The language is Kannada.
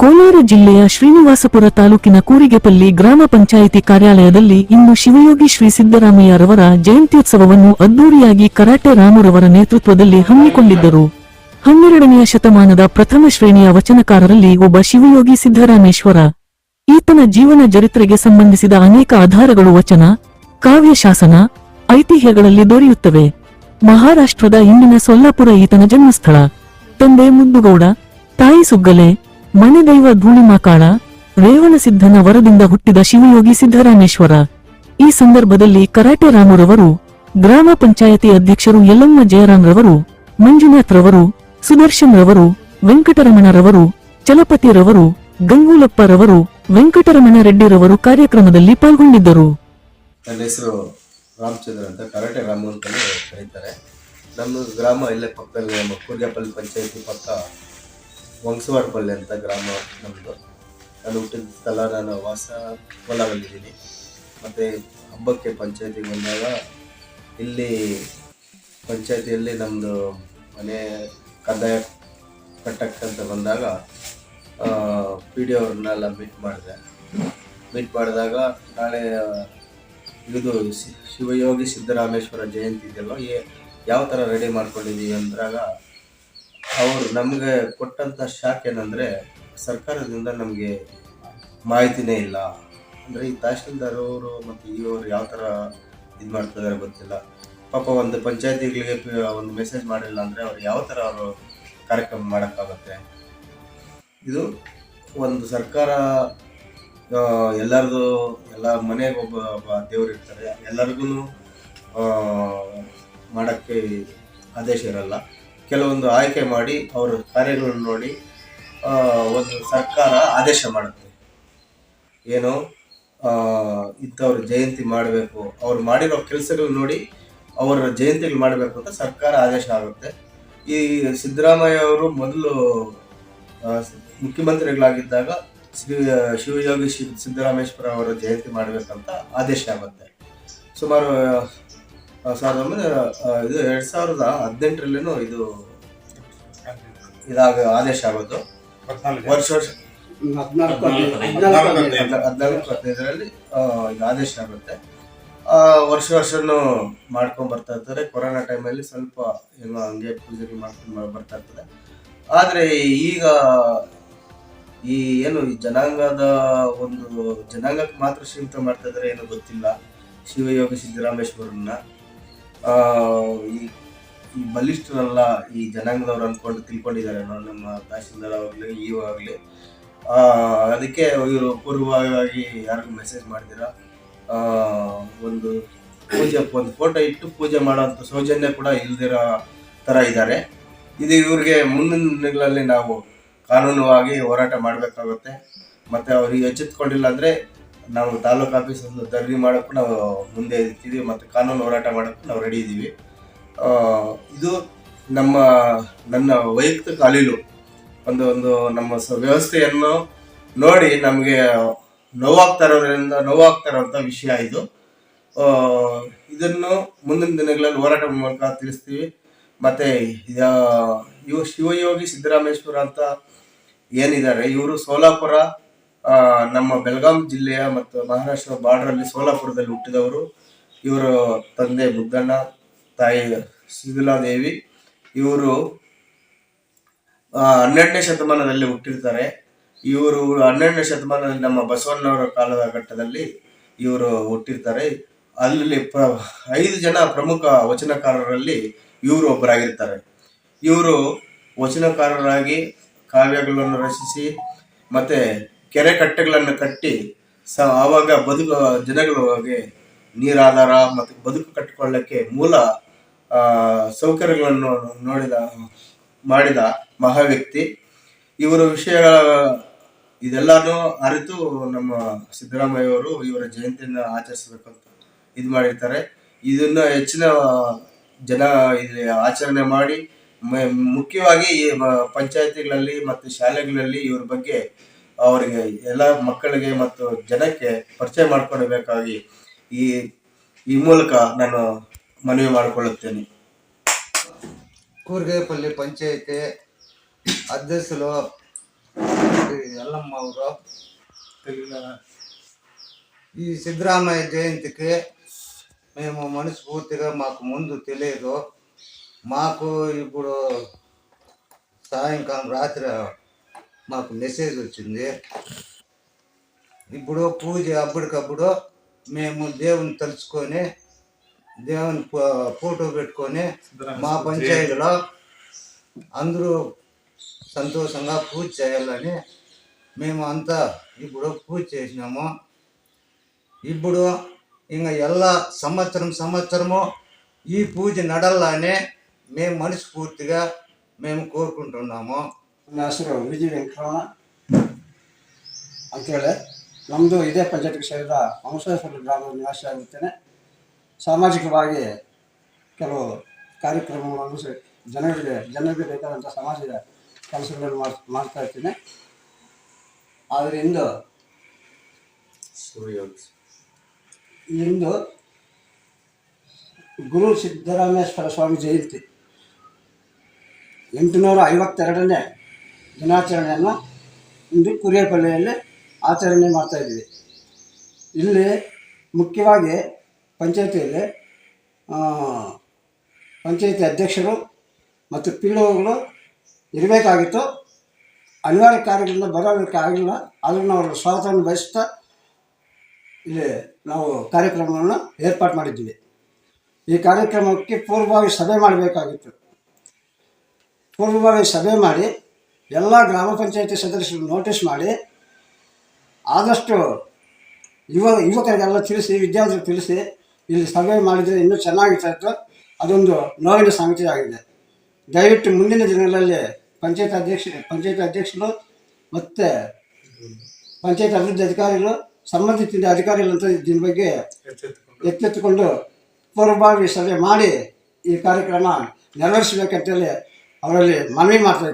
ಕೋಲಾರ ಜಿಲ್ಲೆಯ ಶ್ರೀನಿವಾಸಪುರ ತಾಲೂಕಿನ ಕೂರಿಗೆಪಲ್ಲಿ ಗ್ರಾಮ ಪಂಚಾಯಿತಿ ಕಾರ್ಯಾಲಯದಲ್ಲಿ ಇಂದು ಶಿವಯೋಗಿ ಶ್ರೀ ಸಿದ್ದರಾಮಯ್ಯರವರ ಜಯಂತ್ಯೋತ್ಸವವನ್ನು ಅದ್ದೂರಿಯಾಗಿ ಕರಾಟೆ ರಾಮುರವರ ನೇತೃತ್ವದಲ್ಲಿ ಹಮ್ಮಿಕೊಂಡಿದ್ದರು. ಹನ್ನೆರಡನೆಯ ಶತಮಾನದ ಪ್ರಥಮ ಶ್ರೇಣಿಯ ವಚನಕಾರರಲ್ಲಿ ಒಬ್ಬ ಶಿವಯೋಗಿ ಸಿದ್ದರಾಮೇಶ್ವರ. ಈತನ ಜೀವನ ಚರಿತ್ರೆಗೆ ಸಂಬಂಧಿಸಿದ ಅನೇಕ ಆಧಾರಗಳು ವಚನ ಕಾವ್ಯಶಾಸನ ಐತಿಹ್ಯಗಳಲ್ಲಿ ದೊರೆಯುತ್ತವೆ. ಮಹಾರಾಷ್ಟ್ರದ ಇಂದಿನ ಸೊಲ್ಲಾಪುರ ಈತನ ಜನ್ಮಸ್ಥಳ. ತಂದೆ ಮುದ್ದುಗೌಡ, ತಾಯಿ ಸುಗ್ಗಲೆ ಮನೆದೈವ ಧೂಳಿಮಾಕಾಳ ರೇವಣಸಿದ್ಧನ ವರದಿಂದ ಹುಟ್ಟಿದ ಶಿವಯೋಗಿ ಸಿದ್ದರಾಮೇಶ್ವರ ಈ ಸಂದರ್ಭದಲ್ಲಿ ಕರಾಟೆ ರಾಮುರವರು, ಗ್ರಾಮ ಪಂಚಾಯತಿ ಅಧ್ಯಕ್ಷರು ಯಲ್ಲಮ್ಮ ಜಯರಾಮ್ರವರು, ಮಂಜುನಾಥ್ ರವರು, ಸುದರ್ಶನ್ ರವರು ವೆಂಕಟರಮಣರವರು ಚಲಪತಿರವರು ಗಂಗೂಲಪ್ಪರವರು ವೆಂಕಟರಮಣ ರೆಡ್ಡಿರವರು ಕಾರ್ಯಕ್ರಮದಲ್ಲಿ ಪಾಲ್ಗೊಂಡಿದ್ದರು. ನನ್ನ ಹೆಸರು ರಾಮಚಂದ್ರ ಅಂತ ಕರಾಟೆ ರಾಮು ಅಂತಲೇ ಕರೀತಾರೆ. ನಮ್ಮ ಗ್ರಾಮ, ಇಲ್ಲೇ ಪಕ್ಕದಲ್ಲಿ ನಮ್ಮ ಪಂಚಾಯತಿ ಪಕ್ಕ ವಂಸವಾಡಪಲ್ಲಿ ಅಂತ ಗ್ರಾಮ ನಮ್ಮದು ನಾನು ಹುಟ್ಟಿದ ಸ್ಥಳ ನಾನು ವಾಸ ಹೊಲದಲ್ಲಿದ್ದೀನಿ ಮತ್ತು ಹಬ್ಬಕ್ಕೆ ಪಂಚಾಯತಿಗೆ ಬಂದಾಗ ಇಲ್ಲಿ ಪಂಚಾಯತಿಯಲ್ಲಿ ನಮ್ಮದು ಮನೆ ಕಂದಾಯ ಕಟ್ಟಕ್ಕಂತ ಬಂದಾಗ ಪಿ ಡಿ ಅವ್ರನ್ನೆಲ್ಲ ಮೀಟ್ ಮಾಡಿದೆ. ಮೀಟ್ ಮಾಡಿದಾಗ ನಾಳೆ ಇದು ಶಿವಯೋಗಿ ಸಿದ್ದರಾಮೇಶ್ವರ ಜಯಂತಿ ಇದೆಯಲ್ಲ ಯಾವ ಥರ ರೆಡಿ ಮಾಡ್ಕೊಂಡಿದ್ದೀವಿ ಅಂದಾಗ ಅವರು ನಮಗೆ ಕೊಟ್ಟಂಥ ಶಾಕ್ ಏನಂದರೆ ಸರ್ಕಾರದಿಂದ ನಮಗೆ ಮಾಹಿತಿನೇ ಇಲ್ಲ. ಅಂದರೆ ಈ ತಹಶೀಲ್ದಾರ್ ಅವರು ಮತ್ತು ಇವರು ಯಾವ ಥರ ಇದು ಮಾಡ್ತಿದ್ದಾರೆ ಗೊತ್ತಿಲ್ಲ. ಪಾಪ ಒಂದು ಪಂಚಾಯತಿಗಳಿಗೆ ಒಂದು ಮೆಸೇಜ್ ಮಾಡಿಲ್ಲ ಅಂದರೆ ಅವ್ರು ಯಾವ ಥರ ಅವರು ಕಾರ್ಯಕ್ರಮ ಮಾಡೋಕ್ಕಾಗತ್ತೆ. ಇದು ಒಂದು ಸರ್ಕಾರ ಎಲ್ಲರದು ಎಲ್ಲ ಮನೆಗೆ ಒಬ್ಬ ಒಬ್ಬ ದೇವ್ರು ಇರ್ತಾರೆ. ಎಲ್ಲರಿಗೂ ಮಾಡೋಕ್ಕೆ ಆದೇಶ ಇರಲ್ಲ. ಕೆಲವೊಂದು ಆಯ್ಕೆ ಮಾಡಿ ಅವರ ಕಾರ್ಯಗಳನ್ನು ನೋಡಿ ಒಂದು ಸರ್ಕಾರ ಆದೇಶ ಮಾಡುತ್ತೆ. ಏನು ಇಂಥವ್ರು ಜಯಂತಿ ಮಾಡಬೇಕು, ಅವ್ರು ಮಾಡಿರೋ ಕೆಲಸಗಳು ನೋಡಿ ಅವರ ಜಯಂತಿಗಳು ಮಾಡಬೇಕು ಅಂತ ಸರ್ಕಾರ ಆದೇಶ ಆಗುತ್ತೆ. ಈ ಸಿದ್ದರಾಮಯ್ಯ ಅವರು ಮೊದಲು ಮುಖ್ಯಮಂತ್ರಿಗಳಾಗಿದ್ದಾಗ ಶ್ರೀ ಶಿವಯೋಗಿ ಸಿದ್ದರಾಮೇಶ್ವರ ಅವರ ಜಯಂತಿ ಮಾಡಬೇಕಂತ ಆದೇಶ ಆಗುತ್ತೆ. ಸುಮಾರು ಆ, ಸಾವಿರದ ಒಂಬೈನೂರ ಇದು ಎರಡು ಸಾವಿರದ ಹದಿನೆಂಟರಲ್ಲೇನೋ ಇದು ಇದಾಗ ಆದೇಶ ಆಗೋದು. ವರ್ಷ ವರ್ಷ ಹದಿನಾಲ್ಕು ಹದಿನಾಲ್ಕು ಹದಿನೈದರಲ್ಲಿ ಇದು ಆದೇಶ ಆಗುತ್ತೆ. ಆ, ವರ್ಷ ವರ್ಷನು ಮಾಡ್ಕೊಂಡು ಬರ್ತಾ ಇರ್ತಾರೆ. ಕೊರೋನಾ ಟೈಮಲ್ಲಿ ಸ್ವಲ್ಪ ಏನೋ ಹಂಗೆ ಪೂಜೆ ಮಾಡ್ಕೊಂಡು ಬರ್ತಾ ಇರ್ತದೆ. ಆದರೆ ಈಗ ಈ ಏನು ಈ ಜನಾಂಗದ ಒಂದು ಜನಾಂಗಕ್ಕೆ ಮಾತ್ರ ಸೀಮಿತ ಮಾಡ್ತಾ ಇದ್ದಾರೆ ಏನೋ ಗೊತ್ತಿಲ್ಲ. ಶಿವಯೋಗಿ ಸಿದ್ದರಾಮೇಶ್ವರನ್ನ ಈ ಈ ಬಲಿಷ್ಠರೆಲ್ಲ ಈ ಜನಾಂಗದವ್ರು ಅನ್ಕೊಂಡು ತಿಳ್ಕೊಂಡಿದ್ದಾರೆ ನಮ್ಮ ತಹಶೀಲ್ದಾರ್ ಆಗಲಿ ಇ ಆಗಲಿ. ಅದಕ್ಕೆ ಇವರು ಪೂರ್ವವಾಗಿ ಯಾರಿಗೂ ಮೆಸೇಜ್ ಮಾಡಿದಿರ? ಒಂದು ಪೂಜೆ, ಒಂದು ಫೋಟೋ ಇಟ್ಟು ಪೂಜೆ ಮಾಡೋಂಥ ಸೌಜನ್ಯ ಕೂಡ ಇಲ್ದಿರೋ ಥರ ಇದ್ದಾರೆ. ಇದು ಇವ್ರಿಗೆ ಮುಂದಿನ ದಿನಗಳಲ್ಲಿ ನಾವು ಕಾನೂನುವಾಗಿ ಹೋರಾಟ ಮಾಡಬೇಕಾಗುತ್ತೆ. ಮತ್ತು ಅವ್ರಿಗೆ ಎಚ್ಚೆತ್ಕೊಂಡಿಲ್ಲ ಅಂದರೆ ನಾವು ತಾಲೂಕು ಒಂದು ಧರಣಿ ಮಾಡೋಕ್ಕೂ ನಾವು ಮುಂದೆ ಇರ್ತೀವಿ ಮತ್ತು ಕಾನೂನು ಹೋರಾಟ ಮಾಡೋಕ್ಕೂ ನಾವು ರೆಡಿ ಇದ್ದೀವಿ ಇದು ನಮ್ಮ, ನನ್ನ ವೈಯಕ್ತಿಕ ಅಲೀಲು ಒಂದು ಒಂದು ನಮ್ಮ ವ್ಯವಸ್ಥೆಯನ್ನು ನೋಡಿ ನಮಗೆ ನೋವಾಗ್ತಾ ಇರೋದ್ರಿಂದ ನೋವಾಗ್ತಾ ವಿಷಯ ಇದು. ಇದನ್ನು ಮುಂದಿನ ದಿನಗಳಲ್ಲಿ ಹೋರಾಟ ಮೂಲಕ ತಿಳಿಸ್ತೀವಿ. ಮತ್ತು ಇವು ಶಿವಯೋಗಿ ಸಿದ್ದರಾಮೇಶ್ವರ ಅಂತ ಏನಿದ್ದಾರೆ, ಇವರು ಸೋಲಾಪುರ ನಮ್ಮ ಬೆಳಗಾಂ ಜಿಲ್ಲೆಯ ಮತ್ತು ಮಹಾರಾಷ್ಟ್ರ ಬಾರ್ಡರಲ್ಲಿ ಸೋಲಾಪುರದಲ್ಲಿ ಹುಟ್ಟಿದವರು ಇವರು ತಂದೆ ಬುದ್ದಣ್ಣ ತಾಯಿ ಶಿಥಿಲಾದೇವಿ ಇವರು ಹನ್ನೆರಡನೇ ಶತಮಾನದಲ್ಲಿ ಹುಟ್ಟಿರ್ತಾರೆ. ಇವರು ಹನ್ನೆರಡನೇ ಶತಮಾನದಲ್ಲಿ ನಮ್ಮ ಬಸವಣ್ಣವರ ಕಾಲದ ಘಟ್ಟದಲ್ಲಿ ಇವರು ಹುಟ್ಟಿರ್ತಾರೆ. ಅಲ್ಲಿ ಪ್ರ, ಐದು ಜನ ಪ್ರಮುಖ ವಚನಕಾರರಲ್ಲಿ ಇವರು ಒಬ್ಬರಾಗಿರ್ತಾರೆ. ಇವರು ವಚನಕಾರರಾಗಿ ಕಾವ್ಯಗಳನ್ನು ರಚಿಸಿ ಮತ್ತೆ ಕೆರೆ ಕಟ್ಟೆಗಳನ್ನು ಕಟ್ಟಿ ಸ ಆವಾಗ ಬದುಕು ಜನಗಳಿಗೆ ನೀರಾಧಾರ ಮತ್ತು ಬದುಕು ಕಟ್ಟಿಕೊಳ್ಳಕ್ಕೆ ಮೂಲ ಸೌಕರ್ಯಗಳನ್ನು ನೋಡಿದ, ಮಾಡಿದ ಮಹಾ ವ್ಯಕ್ತಿ ಇವರ ವಿಷಯಗಳ ಇದೆಲ್ಲಾನು ಅರಿತು ನಮ್ಮ ಸಿದ್ದರಾಮಯ್ಯ ಅವರು ಇವರ ಜಯಂತಿಯನ್ನು ಆಚರಿಸಬೇಕಂತ ಇದು ಮಾಡಿರ್ತಾರೆ. ಇದನ್ನ ಹೆಚ್ಚಿನ ಜನ ಇಲ್ಲಿ ಆಚರಣೆ ಮಾಡಿ ಮುಖ್ಯವಾಗಿ ಪಂಚಾಯತಿಗಳಲ್ಲಿ ಮತ್ತು ಶಾಲೆಗಳಲ್ಲಿ ಇವ್ರ ಬಗ್ಗೆ ಅವರಿಗೆ ಎಲ್ಲ ಮಕ್ಕಳಿಗೆ ಮತ್ತು ಜನಕ್ಕೆ ಪರಿಚಯ ಮಾಡಿಕೊಡಬೇಕಾಗಿ ಈ ಈ ಮೂಲಕ ನಾನು ಮನವಿ ಮಾಡಿಕೊಳ್ಳುತ್ತೇನೆ ಕೂರ್ಗೇಪಲ್ಲಿ ಪಂಚಾಯತಿ ಅಧ್ಯಕ್ಷರು ಶ್ರೀ ಯಲ್ಲಮ್ಮ ಅವರು ఈ సిద్ధరామయ్య జయంతికి మేము మనస్ఫూర్తిగా మాకు ముందు తెలియదు మాకు ఇప్పుడు సాయంకాలం రాత్రి మాకు మెసేజ్ వచ్చింది. ఇప్పుడు పూజ అప్పటికప్పుడు మేము దేవుని తలుచుకొని దేవుని ఫోటో పెట్టుకొని మా పంచాయతీలో అందరూ సంతోషంగా పూజ చేయాలని మేము అంతా ఇప్పుడు పూజ చేసినాము. ఇప్పుడు ఇంకా ఎలా సంవత్సరం సంవత్సరము ఈ పూజ నడల్లానే మేము మనస్ఫూర్తిగా మేము కోరుకుంటున్నాము. ನನ್ನ ಹೆಸರು ವಿಜಿ ವೆಂಕಟರಮಣ ಅಂತೇಳಿ. ನಮ್ಮದು ಇದೇ ಪಂಚಾಯತ್ಗೆ ಸೇರಿದ ಹಂಸೇಶ್ವರ ಗ್ರಾಮದ ನಿವಾಸಿ ಆಗಿರ್ತೇನೆ. ಸಾಮಾಜಿಕವಾಗಿ ಕೆಲವು ಕಾರ್ಯಕ್ರಮಗಳನ್ನು ಜನರಿಗೆ ಜನರಿಗೆ ಬೇಕಾದಂಥ ಸಮಾಜದ ಕೆಲಸಗಳನ್ನು ಮಾಡ್ ಮಾಡ್ತಾ ಇರ್ತೇನೆ. ಆದರೆ ಇಂದು ಇಂದು ಗುರು ಸಿದ್ದರಾಮೇಶ್ವರ ಸ್ವಾಮಿ ಜಯಂತಿ. ಎಂಟುನೂರ ಐವತ್ತೆರಡನೇ ದಿನಾಚರಣೆಯನ್ನು ಇಂದು ಕುರಿಯಪಳ್ಳಿಯಲ್ಲಿ ಆಚರಣೆ ಮಾಡ್ತಾ ಇದ್ದೀವಿ. ಇಲ್ಲಿ ಮುಖ್ಯವಾಗಿ ಪಂಚಾಯತಿಯಲ್ಲಿ ಪಂಚಾಯತಿ ಅಧ್ಯಕ್ಷರು ಮತ್ತು ಪಿ ಗಳು ಇರಬೇಕಾಗಿತ್ತು. ಅನಿವಾರ್ಯ ಕಾರ್ಯಗಳಿಂದ ಬರೋದಕ್ಕೆ ಆಗಿಲ್ಲ ಆದರೂ ನಾವು ಅವರ ಸ್ವಾಗತವನ್ನು ಬಯಸ್ತಾ ಇಲ್ಲಿ ನಾವು ಕಾರ್ಯಕ್ರಮವನ್ನು ಏರ್ಪಾಡು ಮಾಡಿದ್ದೀವಿ. ಈ ಕಾರ್ಯಕ್ರಮಕ್ಕೆ ಪೂರ್ವಭಾವಿ ಸಭೆ ಮಾಡಬೇಕಾಗಿತ್ತು. ಪೂರ್ವಭಾವಿ ಸಭೆ ಮಾಡಿ ಎಲ್ಲ ಗ್ರಾಮ ಪಂಚಾಯತಿ ಸದಸ್ಯರು ನೋಟಿಸ್ ಮಾಡಿ ಆದಷ್ಟು ಯುವ, ಯುವಕರಿಗೆಲ್ಲ ತಿಳಿಸಿ ವಿದ್ಯಾರ್ಥಿಗಳು ತಿಳಿಸಿ, ಇಲ್ಲಿ ಸಭೆ ಮಾಡಿದರೆ ಇನ್ನೂ ಚೆನ್ನಾಗಿರ್ತಾ ಇತ್ತು ಅದೊಂದು ನೋವಿನ ಸಂಗತಿ ಆಗಿದೆ. ದಯವಿಟ್ಟು ಮುಂದಿನ ದಿನಗಳಲ್ಲಿ ಪಂಚಾಯತ್ ಅಧ್ಯಕ್ಷ, ಪಂಚಾಯತ್ ಅಧ್ಯಕ್ಷರು ಮತ್ತು ಪಂಚಾಯತ್ ಅಭಿವೃದ್ಧಿ ಅಧಿಕಾರಿಗಳು ಸಂಬಂಧಿತ ಅಧಿಕಾರಿಗಳಂತ ದಿನ ಬಗ್ಗೆ ಎತ್ತೆತ್ತುಕೊಂಡು ಪೂರ್ವಭಾವಿ ಸಭೆ ಮಾಡಿ ಈ ಕಾರ್ಯಕ್ರಮ ನೆರವೇರಿಸಬೇಕಂತೇಳಿ ಅವರಲ್ಲಿ ಮನವಿ ಮಾಡ್ತಾ